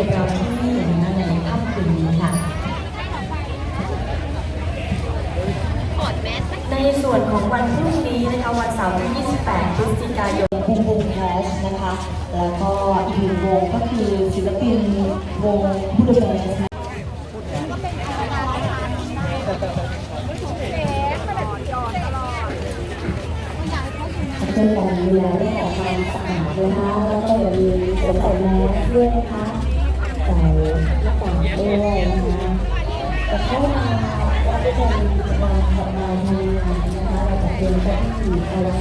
จกรรมที่นี่นะในค่ำคืนนี้ค่ะ ในส่วนของวันพรุ่งนี้นะคะวันเสาร์ที่ 28 พฤศจิกายนบูมบูมแคชนะคะ แล้วก็อีกหนึ่งวงก็คือศิลปินวงบูดเบสนะคะช่วยกันดูแลเรื่องของความสะอาดนะคะแล้วก็อย่าลืมสวมใส่แมสด้วยนะคะ โอ้นะคะแต่เข้ามาเราก็จะมีกิจกมของเราทำงานนะคะเราจะเตรียมเก้าอี้เอาไว้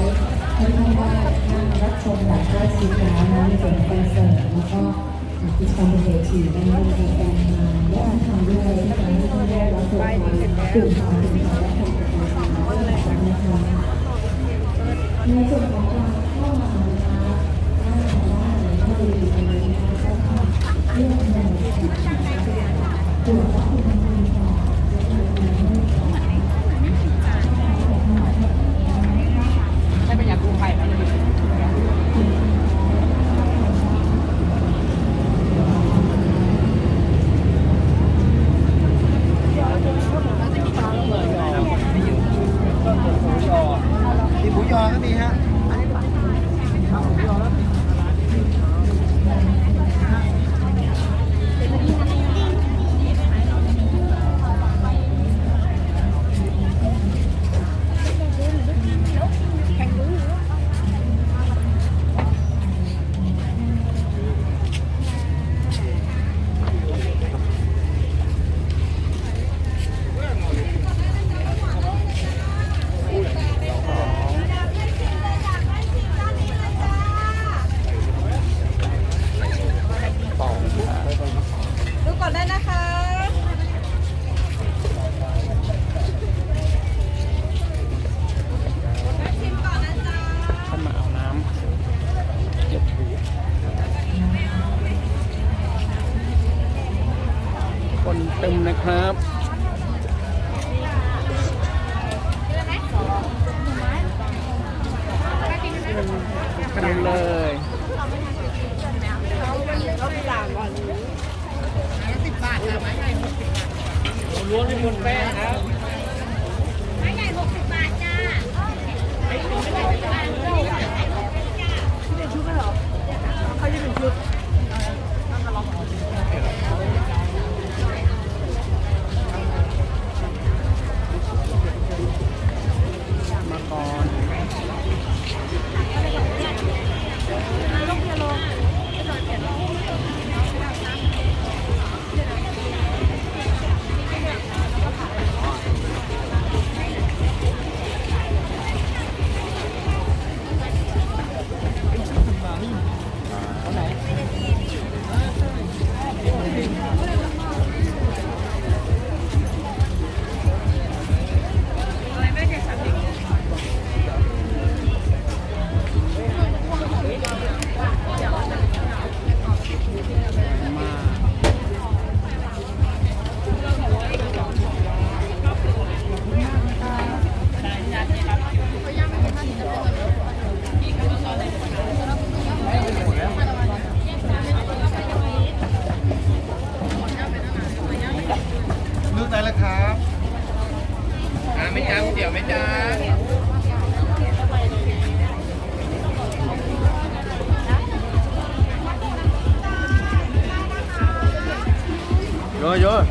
ให้ท่านได้นั่งรับชมแบบใกล้ชิดแล้วนะในส่วนของคอนเสิร์ตแล้วก็กิจกรรมเวทีนะคะในการงาและการทำด้วยที่ทำให้ท่านได้รับชมความตื่นตาตื่นใจ ล้วงในบนแป้งครับ ลูกได้แล้วครับอ่าไม่จ้าเดี๋ยวไม่จ้าเยอะเยอะ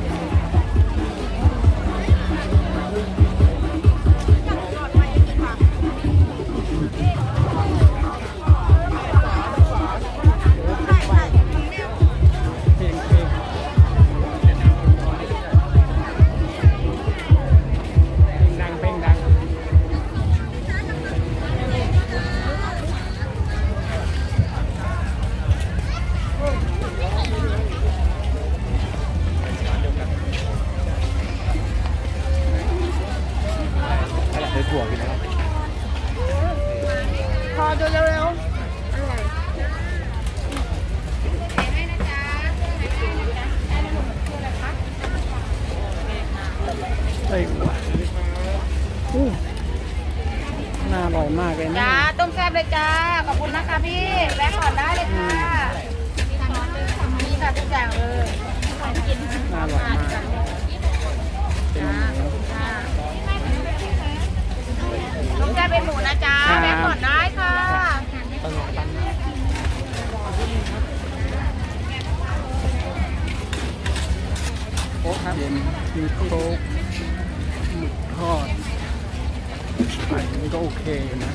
พอดูเร็วไส้หวานอู้น่าอร่อยมากเลยๆนะ จ้าต้มแซ่บเลยจ้า ขอบคุณนะคะพี่แวะก่อนได้เลยค่ะมีจัดทุกอย่างเลยกินน่าอร่อยมากเป็ โค้กครับมีโค้กหมึกทอดไข่นี่ก็โอเคอยู่นะ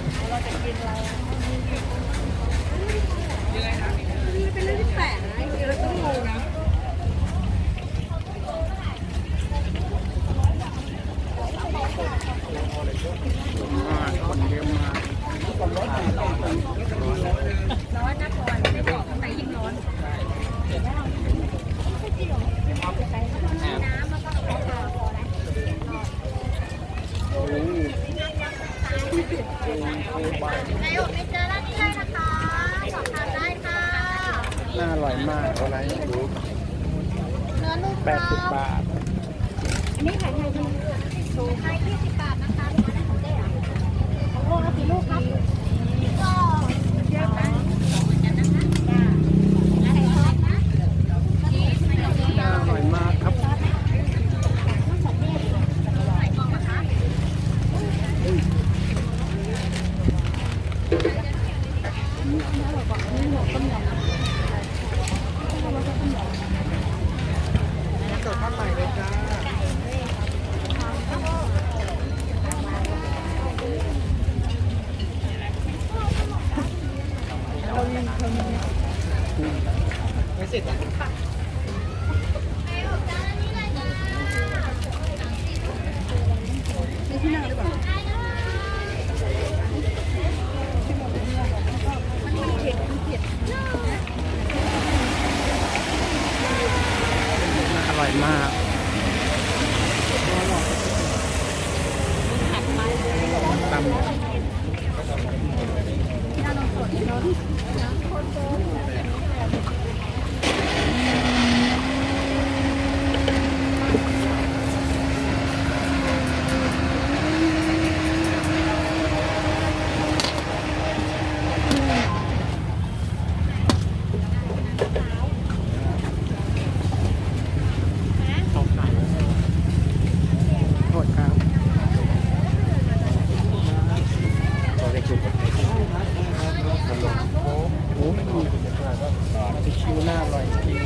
เป็นเรื่องที่แปลกนะจริงๆเราต้องงงนะ มากคนเยอะมาก ร้อนนะพลอยไม่บอกข้างในยิ่งร้อน โอ้โห ในอกไม่เจอแล้วนี่เลยนะคะสอบทานได้ค่ะ น่าอร่อยมากอะไรเนื้อนุ่มแปดสิบบาท อันนี้ขายไทยถูกไทยยี่สิบบาทนะคะลูกค้าได้ของเจ๊อะของโลกละกี่ลูกครับก็เยอะนะเหมือนกันนะคะจ้าแล้วไข่ทอดนะชีสมายองเนส น่าอร่อยมากครับ ใส่กล่องนะคะ อร่อยมากตำโทษครับโอ้โหติ คิวหน้าอร่อยจริง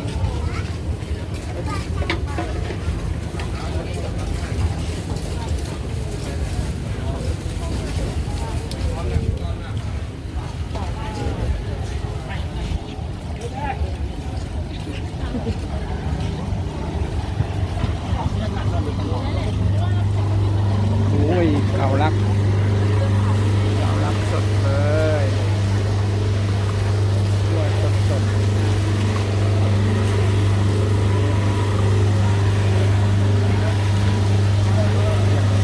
โอ้ยเก่ารักเก่ารักสดเลยด้วยสดสด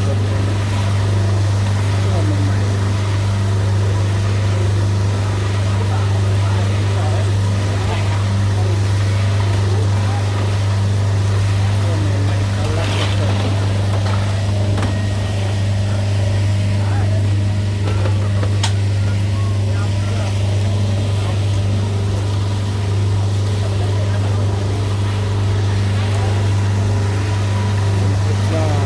สดเลยตัวใหม่ๆตัวใหม่ๆเก่ารักสดๆ สุดยอด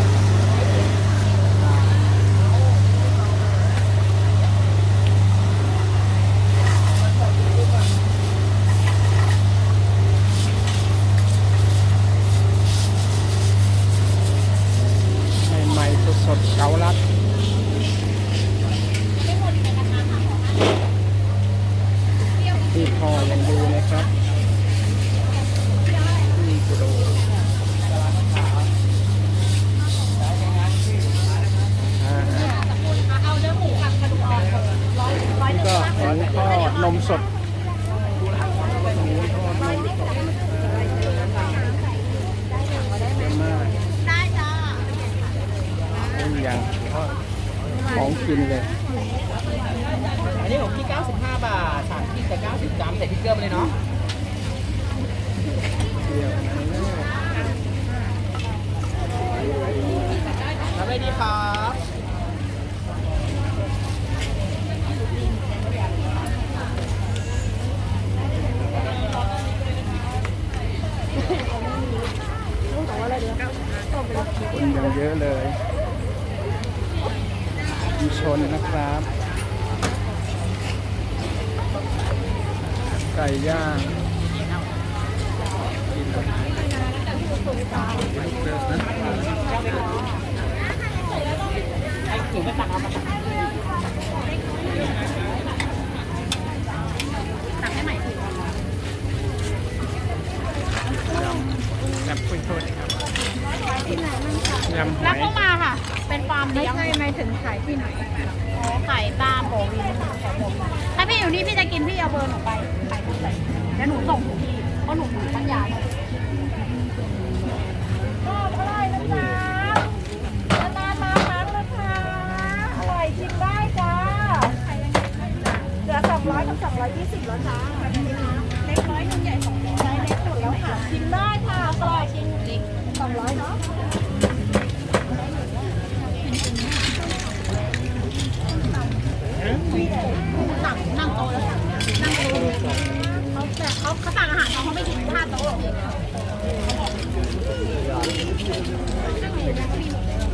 ใหม่ๆสดๆเกาลัดที่พอยังดูนะครับนี่กิโล อ่าฮะ เอาเนื้อหมูกับกระดูกอ่อนร้อยร้อยหนึ่ง ก็ ค่ะ หมูทอด นมสดอย่างของกินเลย อันนี้ผมที่ 95 บาทสามที่กับ90กรัมใส่พริกเกลือไปเลยเนาะเดียวนะทำอะไรดีครับ ชนนะครับ ไก่ ย่าง หนูไม่ตักเอามา ยำยำกุ้งทอดครับยำห รั อบ ย เข้ามาค่ะ เป็นฟาร์มเลี้ยงไม่ใช่ไม่ถึงขายที่ไหนอ๋อขายตามโบวินถ้าพี่อยู่นี่พี่จะกินพี่เอาเบอร์หนูไปขายที่ไหนแล้วหนูส่งถึงพี่เพราะ หนูอยู่ปัญญาเลยชอบอร่อยนะจ๊ะนานๆมาครั้งนะคะอร่อยชิมได้จ้าเหลือ200กับ220แล้วจ้าเล็กน้อยนุ่มใหญ่200ใช้เล็กสุดแล้วค่ะชิมได้ค่ะอร่อยชิมอีก200เนาะสั่งนั่งโต๊ะแล้วสั่งนั่งโต๊ะเขาแต่เขาเขา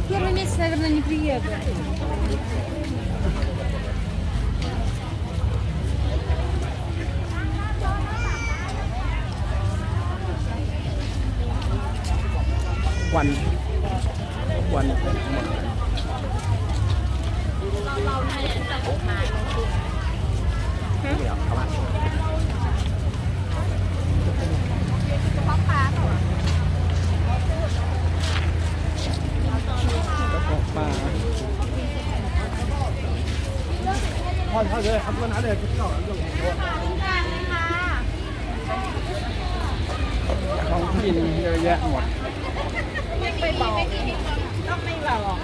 Первый месяц, наверное, не приеду. Quanh Quanh Lâu lâu nay anh ta cũng mài ของทอดค่ะทุกอย่างเลยค่ะของกินเยอะแยะหมด ไม่ไปบอกต้องไม่บอก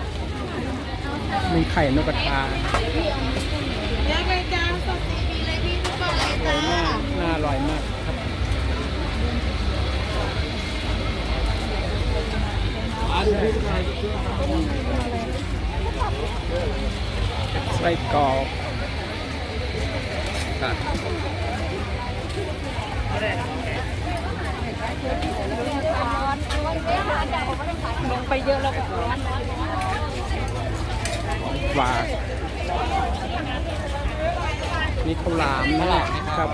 มีไข่นกกระทาเดี๋ยวไปจ้าสดดีเลยพี่ทุกคนเลยจ้าน่าอร่อยมากครับไส้กรอก ไปเยอะแล้วก็ร้อนหวานนี่ข้าวหลามนะครับ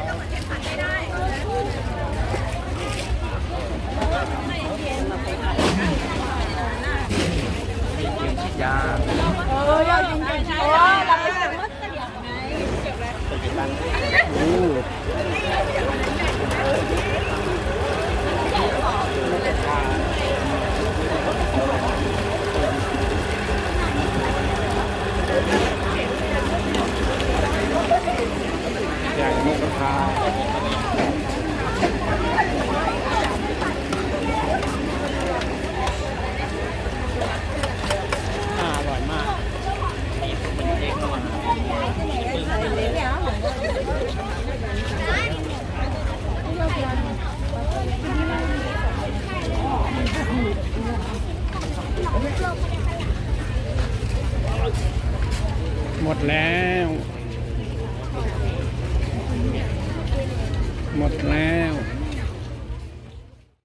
ยาเออยอดจริงๆโอ้ยเราไปถึงมัสยิดไ